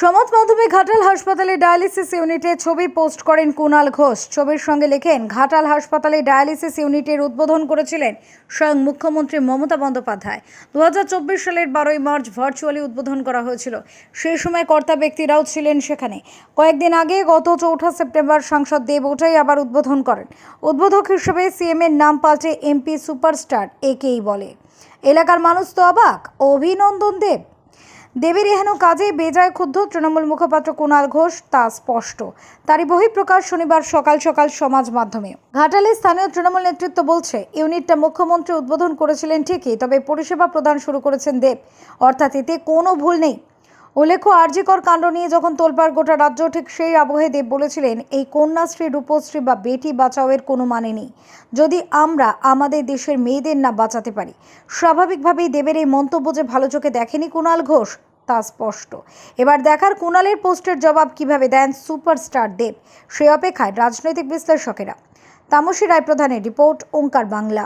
সমাজ মাধ্যমে ঘাটাল হাসপাতালে ডায়ালিসিস ইউনিটে ছবি পোস্ট করেন কুণাল ঘোষ। ছবির সঙ্গে লেখেন, ঘাটাল হাসপাতালে ডায়ালিসিস ইউনিটের উদ্বোধন করেছিলেন স্বয়ং মুখ্যমন্ত্রী মমতা বন্দ্যোপাধ্যায়। দু হাজার চব্বিশ সালের বারোই মার্চ ভার্চুয়ালি উদ্বোধন করা হয়েছিল। সেই সময় কর্তা ব্যক্তিরাও ছিলেন সেখানে। কয়েকদিন আগে গত চৌঠা সেপ্টেম্বর সাংসদ দেব ওটাই আবার উদ্বোধন করেন। উদ্বোধক হিসেবে সিএম এর নাম পাল্টে এমপি সুপারস্টার একেই বলে। এলাকার মানুষ তো অবাক, অভিনন্দন দেব। দেবের এহেন কাজে বেজায় ক্ষুব্ধ তৃণমূল মুখপাত্র কুণাল ঘোষ, তা স্পষ্ট। তারই বহিঃপ্রকাশ শনিবার সকাল সকাল সমাজ মাধ্যমে। ঘাটালে স্থানীয় তৃণমূল নেতৃত্ব বলছে, ইউনিটটা মুখ্যমন্ত্রী উদ্বোধন করেছিলেন ঠিকই, তবে পরিষেবা প্রদান শুরু করেছেন দেব। অর্থাৎ এতে কোনো ভুল নেই। উল্লেখ্য, আরজিকর কাণ্ড নিয়ে যখন তোলপাড় গোটা রাজ্য, ঠিক সেই আবহে দেব বলেছিলেন, এই কন্যাশ্রী, রূপশ্রী বা বেটি বাঁচাওয়ের কোনো মানে নেই। যদি আমরা আমাদের দেশের মেয়েদের না বাঁচাতে পারি, স্বাভাবিকভাবেই দেবের এই মন্তব্য যে ভালো চোখে দেখেনি কুণাল ঘোষ, তা স্পষ্ট। এবার দেখার কুণালের পোস্টের জবাব কীভাবে দেন সুপারস্টার দেব, সে অপেক্ষায় রাজনৈতিক বিশ্লেষকেরা। তামসী রায় প্রধানের রিপোর্ট, ওঙ্কার বাংলা।